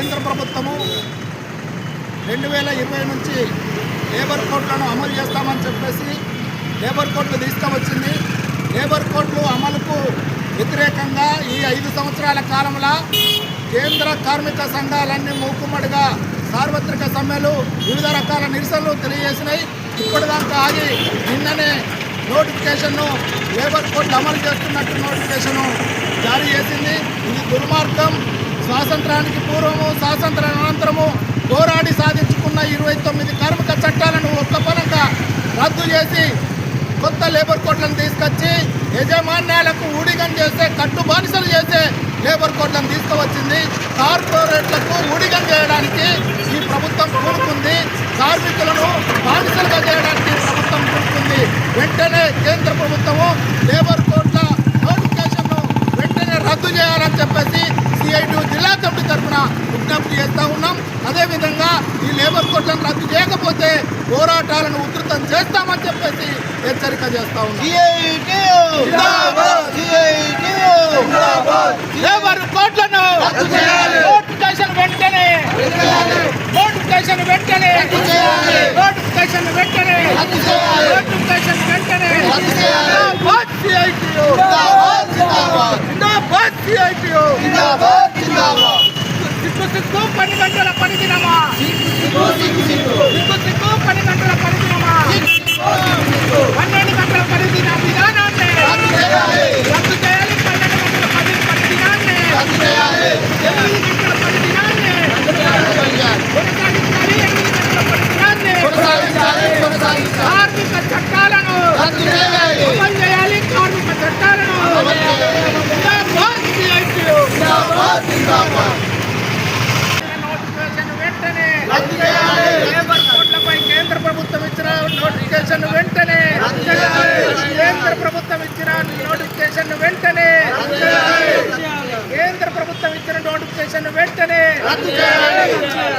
కేంద్ర ప్రభుత్వము రెండు వేల ఇరవై నుంచి లేబర్ కోడ్లను అమలు చేస్తామని చెప్పేసి లేబర్ కోడ్లు తీసుకువచ్చింది లేబర్ కోడ్లు అమలుకు వ్యతిరేకంగా ఈ ఐదు సంవత్సరాల కాలంలో కేంద్ర కార్మిక సంఘాలన్నీ మూకుమ్మడిగా సార్వత్రిక సమ్మెలు వివిధ రకాల నిరసనలు తెలియజేసినాయి. ఇప్పటిదాకా ఆగి నిన్ననే నోటిఫికేషన్ను లేబర్ కోడ్ అమలు చేస్తున్నట్టు నోటిఫికేషను జారీ చేసింది. ఇది దుర్మార్గం. స్వాతంత్రానికి పూర్వము స్వాతంత్ర అనంతరము పోరాడి సాధించుకున్న ఇరవై తొమ్మిది కార్మిక చట్టాలను ఒక్క పరంగా రద్దు చేసి కొత్త లేబర్ కోడ్లను తీసుకొచ్చి యజమాన్యాలకు ఊడిగం చేసే కట్టు బానిసలు చేసే లేబర్ కోడ్లను తీసుకువచ్చింది. కార్పొరేట్లకు ఊడిగం చేయడానికి ఈ ప్రభుత్వం కూడుకుంది కార్మికులను బానిసలుగా చేయడానికి ఈ ప్రభుత్వం కూడుకుంది వెంటనే కేంద్ర ప్రభుత్వము లేబర్ కోడ్ల నోటిఫికేషన్ను వెంటనే రద్దు చేయాలని చెప్పేసి సిఐటి జిల్లా కమిటీ తరఫున విజ్ఞప్తి చేస్తూ ఉన్నాం అదేవిధంగా ఈ లేబర్ కోడ్లను చేయకపోతే పోరాటాలను ఉధృతం చేస్తామని చెప్పేసి హెచ్చరిక చేస్తా లేబర్ నోటిఫికేషన్ వెంటనే! నోటిఫికేషన్ వెంటనే! నోటిఫికేషన్ వెంటనే! నోటిఫికేషన్ వెంటనే! జిందాబాద్ సిఐటియు జిందాబాద్ సిఐటియు సిగ్గు సిగ్గు పని గంటల పని దినమా సిగ్గు సిగ్గు పని గంటల పని దినమా పన్నెండు గంటల పని దిన విధానాన్ని రద్దు చేయాలి పన్నెండు గంటల పని పని దినాన్ని ఎనిమిది గంటల పని దినాన్ని కొనసాగించాలి ఎనిమిది గంటల పని దినాన్ని కార్మిక చట్టాలను అమలు చేయాలి కార్మిక చట్టాలను జిందాబాద్ సిఐటియు నోటిఫికేషన్ వెంటనే లేబర్ కోడ్లపై కేంద్ర ప్రభుత్వం ఇచ్చిన నోటిఫికేషన్ వెంటనే కేంద్ర ప్రభుత్వం ఇచ్చిన నోటిఫికేషన్ వెంటనే కేంద్ర ప్రభుత్వం ఇచ్చిన నోటిఫికేషన్ వెంటనే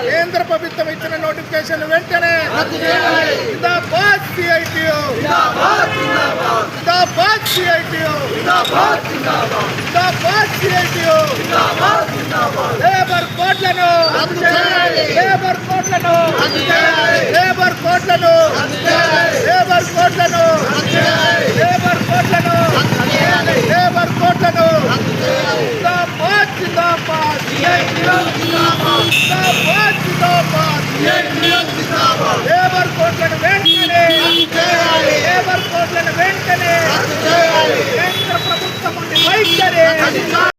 కేంద్ర ప్రభుత్వం ఇచ్చిన నోటిఫికేషన్ వెంటనే జిందాబాద్ జిందాబాద్ జిందాబాద్ లేబర్ కోడ్లను లేబర్ కోడ్లను లేబర్ కోడ్లను